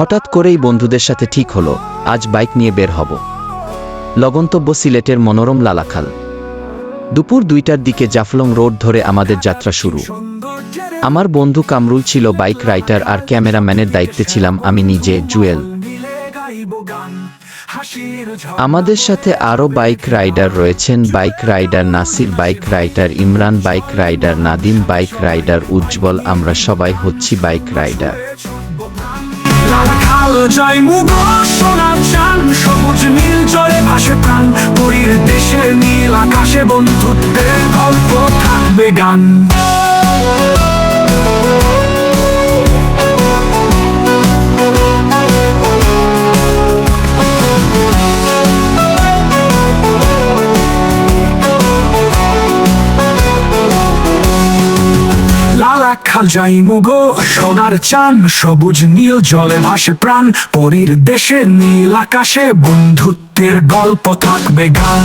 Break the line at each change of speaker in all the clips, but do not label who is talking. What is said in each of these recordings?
হঠাৎ করেই বন্ধুদের সাথে ঠিক হলো, আজ বাইক নিয়ে বের হব। লগন্তব্য সিলেটের মনোরম লালাখাল। দুপুর দুইটার দিকে জাফলং রোড ধরে আমাদের যাত্রা শুরু। আমার বন্ধু কামরুল ছিল বাইক রাইটার আর ক্যামেরাম্যানের দায়িত্বে ছিলাম আমি নিজে, জুয়েল। আমাদের সাথে আরও বাইক রাইডার রয়েছেন bike rider Nasir, bike rider Imran, bike rider Nadim, bike rider Ujjwal, আমরা সবাই হচ্ছি বাইক রাইডার।
জয় মুগ সোনার চান সবুজ নীল জলে ভাসে প্রাণ। পুরীর দেশের নীল আকাশে বন্ধুত্বের গল্প থাকবে গান। যাই মুগো, সোনার চান, সবুজ নীল, জলে ভাসে প্রাণ, পরীর দেশে নীল আকাশে বন্ধুত্বের গল্প থাকবে গান।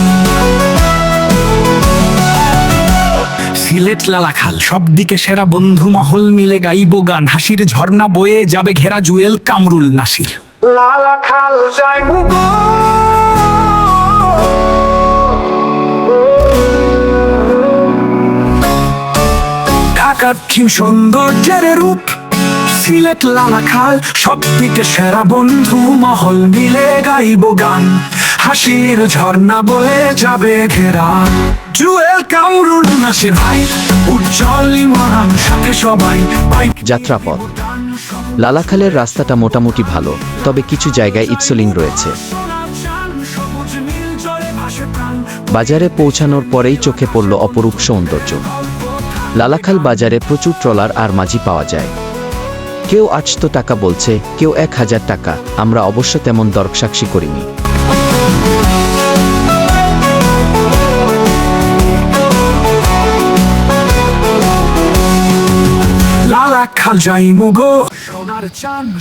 সিলেট লালাখাল সব দিকে সেরা বন্ধু মহল মিলে গাইব গান। হাসির ঝর্ণা বয়ে যাবে ঘেরা জুয়েল কামরুল নাসির। লালাখাল যাই মুগো। ঢাকার সৌন্দর্যের রূপ? সিলেট লালাখাল সব দিকে সেরা বন্ধু মহল মিলে গাইব গান। হাসির ঝর্ণা বয়ে যাবে ঘেরা। জুয়েল কামরুল নাসির ভাই উজ্জ্বল ইমরান সাথে সবাই
যাত্রাপথ। লালাখালের রাস্তাটা মোটামুটি ভালো তবে কিছু জায়গায় ইটসলিং রয়েছে। বাজারে পৌঁছানোর পরেই চোখে পড়ল অপরূপ সৌন্দর্য। লালাখাল বাজারে প্রচুর ট্রলার আর মাঝি পাওয়া যায়। কেউ আটশো টাকা বলছে কেউ এক হাজার টাকা আমরা অবশ্য তেমন দরকসাক্ষী করিনি।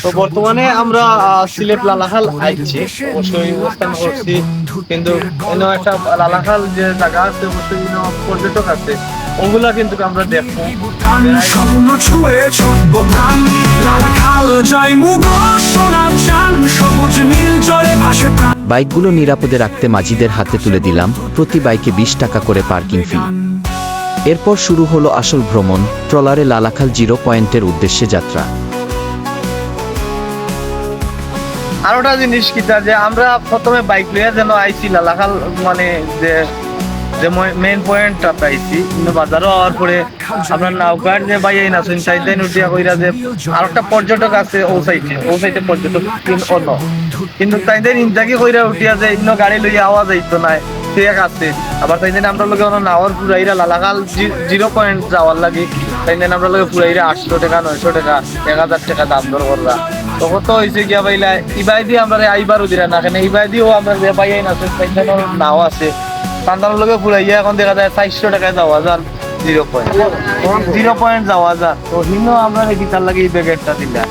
তো বর্তমানে আমরা সিলেট লালাখাল আইছি। অবশ্যই অবস্থান করছি। কিন্তু একটা লালাখাল যে জায়গা আছে অবশ্যই পর্যটক আছে। ওগুলা কিন্তু আমরা দেখব।
স্বপ্ন ছুঁয়ে
বাইকগুলো নিরাপদে রাখতে মাঝিদের হাতে তুলে দিলাম প্রতি বাইকে বিশ টাকা করে পার্কিং ফি। এরপর শুরু হলো আসল ভ্রমণ ট্রলারে লালাখাল জিরো পয়েন্টের উদ্দেশ্যে যাত্রা।
আরোটা জিনিস কিটা যে আমরা প্রথমে বাইক লইয়া যেন আইছি লালাখাল মানে যে যে মেইন পয়েন্টটা পাইছি কিন্তু বাজারও হওয়ার পরে আপনার নৌকার যে বাই আইন আছেন সাইডে উঠিয়া কইরা যে আরেকটা পর্যটক আছে ও সাইডে ও সাইডে পর্যটক অন্য কিন্তু তাইদের ইনজাকি কইরা উঠিয়া যে, ইন্ন গাড়ি লইয়া আওয়া যাইতো না এক আছে। আবার তাইদের আমরা লগে অন্য নাওয়ার পুরাইরা লালাখাল জিরো পয়েন্ট যাওয়ার লাগি। তাইদের আমরা লগে পুরাইরা আটশো টাকা, নয়শো টাকা, এক হাজার টাকা দাম দর কররা তখন তো হয়েছে গিয়া পাইলা ইবাই দিয়ে আমরা আইবারও দিলা না কেন ইবাই দিয়েও আমরা যে পাই আছে তাইদের নাও আছে। সন্তানের লগে পুরাইয়া এখন দেখা যায় চারশো টাকায় যাওয়া যান জিরো পয়েন্ট জিরো পয়েন্ট যাওয়া যান তো হিনো আমরা দেখি তার লাগে এই ব্যাগেটটা দিলা।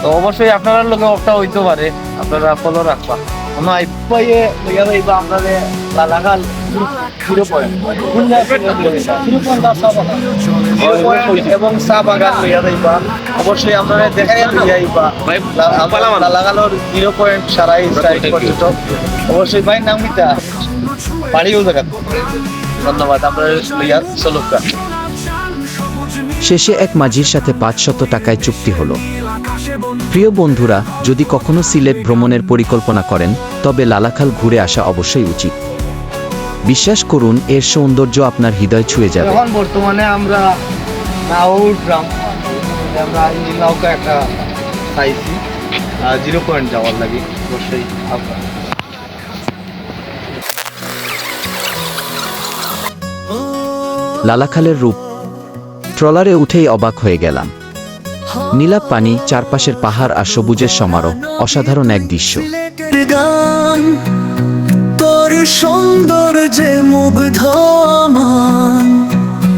তো অবশ্যই আপনার লোকে একটা হইতে পারে আপনারা ফলো রাখবা। কোনো আইপাইয়ে লইয়া যাইবা আপনারে লালাখাল জিরো পয়েন্ট এবং চা বাগান লইয়া যাইবা। অবশ্যই আপনারা দেখাই লইয়া আইবা লালাখালোর জিরো পয়েন্ট সারাই পর্যটক। অবশ্যই ভাই নাম কিটা বাড়িও জায়গা ধন্যবাদ চলুকা
শেষে এক মাঝির সাথে পাঁচশত টাকায় চুক্তি হলো। প্রিয় বন্ধুরা যদি কখনো সিলেট ভ্রমণের পরিকল্পনা করেন তবে লালাখাল ঘুরে আসা অবশ্যই উচিত। বিশ্বাস করুন এর সৌন্দর্য আপনার হৃদয় ছুঁয়ে যাবে।
এখন বর্তমানে আমরা উঠলাম আমরা নৌকা একটা পাইছি। জিরো পয়েন্ট যাওয়ার লাগে অবশ্যই। আপনার
লালাখালের রূপ। ট্রলারে উঠেই অবাক হয়ে গেলাম। নীলাপ পানি, চারপাশের পাহাড় আর সবুজের সমারোহ, অসাধারণ এক দৃশ্য।
তোর মুগ্ধ আমার।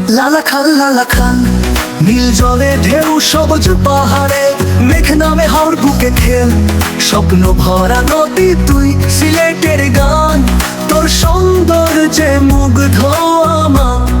লালা খান লালা খান নীল জলে ঢেউ, সবুজ পাহাড়ে, মেঘ নামে হাওড় বুকে খেল। স্বপ্ন ভরা নদী, তুই সিলেটের গান, তোর সৌন্দর্যে মুগ্ধ আমার।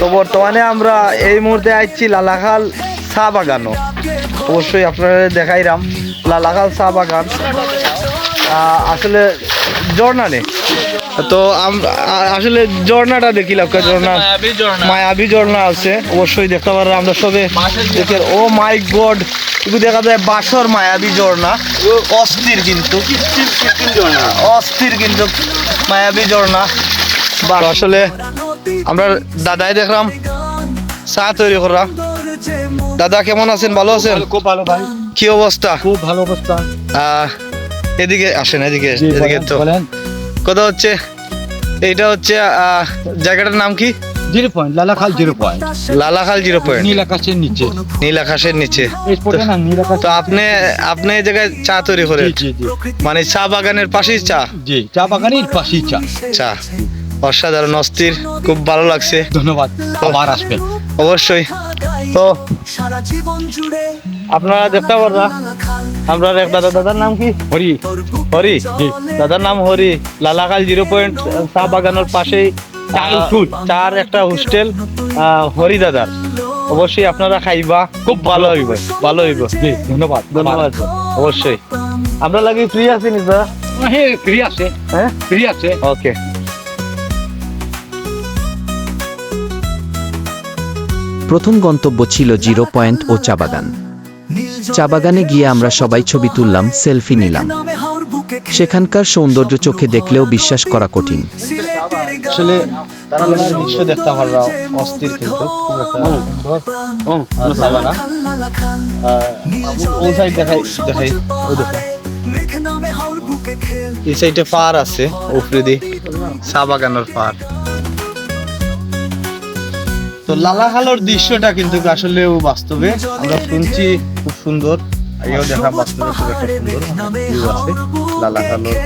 তো বর্তমানে আমরা এই মুহূর্তে আসছি লালাখাল চা বাগানও। অবশ্যই আপনারা দেখাইরাম লালাখাল চা বাগান। আসলে ঝর্ণা নেই তো আসলে ঝর্ণাটা দেখিলাম ঝর্ণা মায়াবী ঝর্ণা। আছে অবশ্যই দেখতে পারলাম আমরা সবে দেখে ও মাই গড এগুলো দেখা যায় বাসর মায়াবী ঝর্ণা। অস্থির কিন্তু। অস্থির কিন্তু মায়াবী ঝর্ণা। বা আসলে আমরা দাদাই দেখলাম চা তৈরি করা দাদা কেমন আছেন? ভালো আছেন?
খুব ভালো ভাই।
কি অবস্থা?
খুব ভালো অবস্থা।
এদিকে আসেন এদিকে এদিকে তো। কথা হচ্ছে এইটা হচ্ছে জায়গাটার নাম কি?
Zero point Lalakhal zero point.
Lalakhal zero point.
নীল আকাশের নিচে।
নীল আকাশের নিচে। তো আপনি আপনি এই জায়গায় চা তৈরি করেন? মানে চা বাগানের পাশেই চা?
জি চা বাগানের পাশেই চা।
চা। অসাধারণ অস্থির খুব ভালো লাগছে।
ধন্যবাদ আবার আসবেন।
অবশ্যই। তো আপনারা দেখতে পাররা আমরা এক দাদা দাদার নাম কি?
হরি।
হরি? দাদার নাম হরি। লালাকাল জিরো পয়েন্ট চা বাগানের পাশেই
চার
একটা হোস্টেল হরি দাদার। অবশ্যই আপনারা খাইবা। খুব ভালো হইব। ভালো হইব।
জি ধন্যবাদ
ধন্যবাদ। অবশ্যই। আমরা লাগি ফ্রি আছি নি দাদা?
হ্যাঁ ফ্রি আছে।
হ্যাঁ?
ফ্রি আছে।
ওকে।
প্রথম গন্তব্য ছিল জিরো পয়েন্ট ও চা বাগান। চা বাগানে গিয়ে আমরা সবাই ছবি তুললাম সেলফি নিলাম। সেখানকার সৌন্দর্য চোখে দেখলেও বিশ্বাস করা কঠিন।
আসলে দেখতে অস্থির কিন্তু সাইড দেখাই ওই দেখো। এই সাইডে পার আছে উফরিদি চা বাগানের পার তো লালাখালোর দৃশ্যটা কিন্তু আসলেও বাস্তবে। আমরা শুনছি খুব সুন্দর আগেও দেখা বাস্তবে খুব একটা সুন্দর আছে। লালাখালোর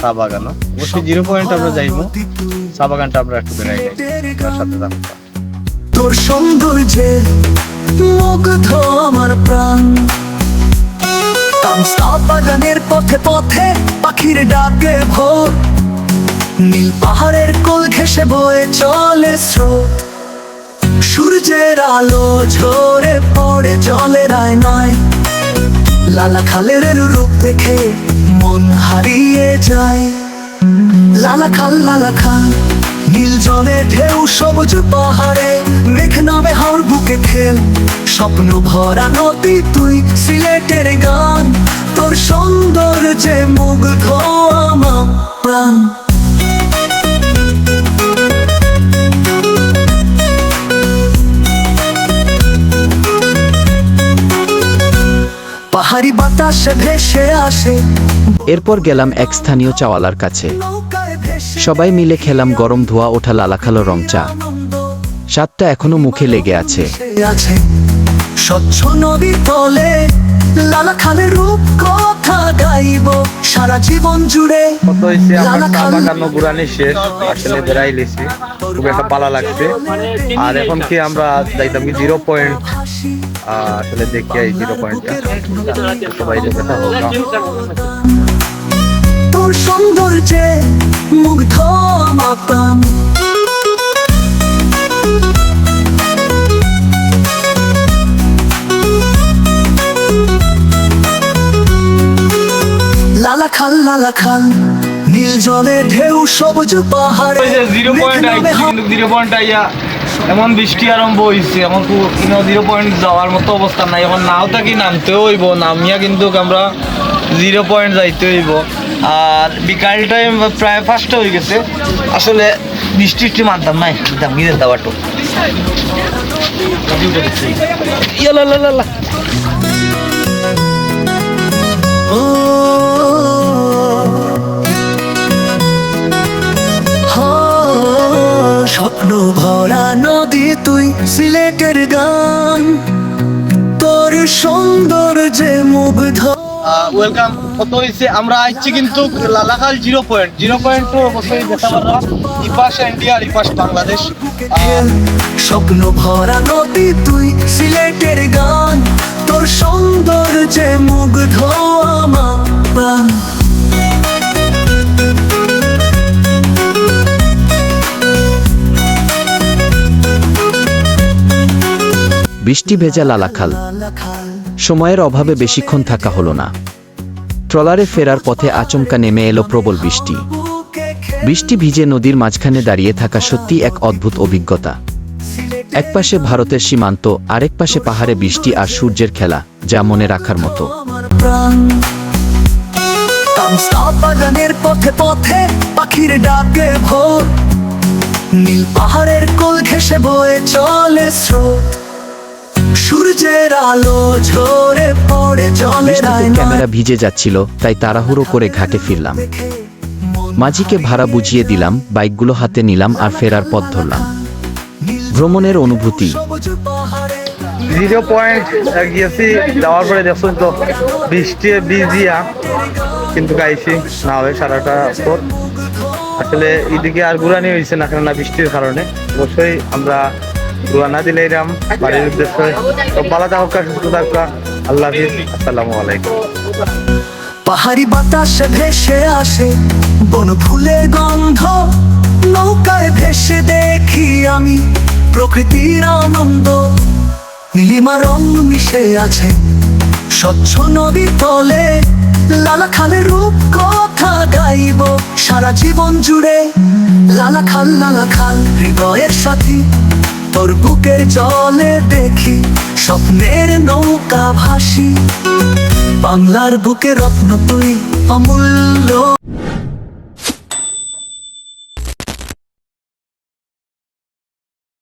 চা বাগানও। অবশ্যই জিরো পয়েন্ট আমরা যাইবো। চা বাগানটা আমরা একটু বেড়াই যাই। আপনার সাথে থাকব
তোর সৌন্দর্যে মুগ্ধ আমার প্রাণ। বাগানের পথে পথে পাখির ডাকে ভোর। নীল পাহাড়ের কোল ঘেসে বয়ে চলে স্রোত। সূর্যের আলো ঝরে পড়ে জলের আয় নয়। লালা খালের রূপ দেখে মন হারিয়ে যায়। লালা খাল লালা খাল, নীল জলে ঢেউ, সবুজ পাহাড়ে, মেঘ নামে হাওর বুকে খেল। স্বপ্ন ভরা নদী, তুই সিলেটের গান। তোর সৌন্দর্যে মুগ্ধ আমার প্রাণ। পাহাড়ি বাতাসে ভেসে আসে।
এরপর গেলাম এক স্থানীয় চাওয়ালার কাছে। সবাই মিলে খেলাম গরম ধোয়া ওঠা লালাখালো রং চা। স্বাদটা এখনও মুখে লেগে আছে।
স্বচ্ছ নদী তলে লালা খালের রূপ কথা গাইব। সারা জীবন জুড়ে লালা খাল
শেষ। আসলে বেড়াই লিছি খুব একটা পালা লাগছে। আর এখন কি আমরা যাইতাম কি? জিরো পয়েন্ট আসলে দেখি এই জিরো পয়েন্টটা সবাই দেখে থাকো।
তোর সৌন্দর্যে মুগ্ধ প্রাণ। লালা খাল লালা খাল নীল জলে ঢেউ সবুজ পাহাড়ে
জিরো পয়েন্ট জিরো পয়েন্ট আইয়া এমন বৃষ্টি আরম্ভ হয়েছে এমন জিরো পয়েন্ট যাওয়ার মতো অবস্থা নাই। এখন নাও থাকি নামতেও হইব, নামিয়া কিন্তু আমরা জিরো পয়েন্ট যাইতে হইব। আর বিকাল টাইম প্রায় পাঁচটা হয়ে গেছে। আসলে বৃষ্টি টিষ্টি মানতাম নাই দাম গিয়ে দাবাটো ইয়ালা লা লা লা
তুই সিলেটের গান তোর সৌন্দর্যে মুগ্ধ।
ওয়েলকাম কত হয়েছে আমরা আইছি কিন্তু Lalakhal zero point. Zero point তো অবশ্যই পারলাম ইপাশ ইন্ডিয়া আর ইপাশ বাংলাদেশ।
স্বপ্ন ভরা নদী তুই সিলেটের গান তোর সৌন্দর্যে মুগ্ধ।
বৃষ্টি ভেজা লালাখাল সময়ের অভাবে বেশিক্ষণ থাকা হলো না। ট্রলারে ফেরার পথে আচমকা নেমে এলো প্রবল বৃষ্টি। বৃষ্টি ভিজে নদীর মাঝখানে দাঁড়িয়ে থাকা সত্যি এক অদ্ভুত অভিজ্ঞতা। একপাশে ভারতের সীমান্ত, আরেক পাশে পাহাড়ে বৃষ্টি আর সূর্যের খেলা, যা মনে রাখার মতো।
পথে পথে পাখির ডাকে ভোর। নীল পাহাড়ের কোল ঘেসে বয়ে চলে স্রোত। সূর্যের আলো ঝরে পড়ে জলে
ক্যামেরা ভিজে যাচ্ছিল তাই তাড়াহুড়ো করে ঘাটে ফিরলাম। মাঝিকে ভাড়া বুঝিয়ে দিলাম বাইকগুলো হাতে নিলাম আর ফেরার পথ ধরলাম। ভ্রমণের অনুভূতি।
জিরো পয়েন্ট গিয়েছি যাওয়ার পরে দেখুন তো বৃষ্টি ভিজিয়া কিন্তু গাইছি না হবে সারাটা পথ। আসলে এদিকে আর ঘুরানি হয়েছে না কেননা বৃষ্টির কারণে। অবশ্যই আমরা ঘুরানা দিলে এরাম বাড়ির উদ্দেশ্যে। তো ভালো থাকা সুস্থ থাকা, আল্লাহ হাফিজ, আসসালামু আলাইকুম।
পাহাড়ি বাতাসে ভেসে আসে, বন ফুলের গন্ধ, নৌকায় ভেসে দেখি আমি প্রকৃতির আনন্দ। নীলিমা রং মিশে আছে, স্বচ্ছ নদী তলে, লালা খালের রূপ কথা গাইব। সারা জীবন জুড়ে, লালা খাল লালা খাল, হৃদয়ের সাথী। ওর বুকের জলে দেখি স্বপ্নের নৌকা ভাসি। বাংলার বুকে রত্ন তুই অমূল্য।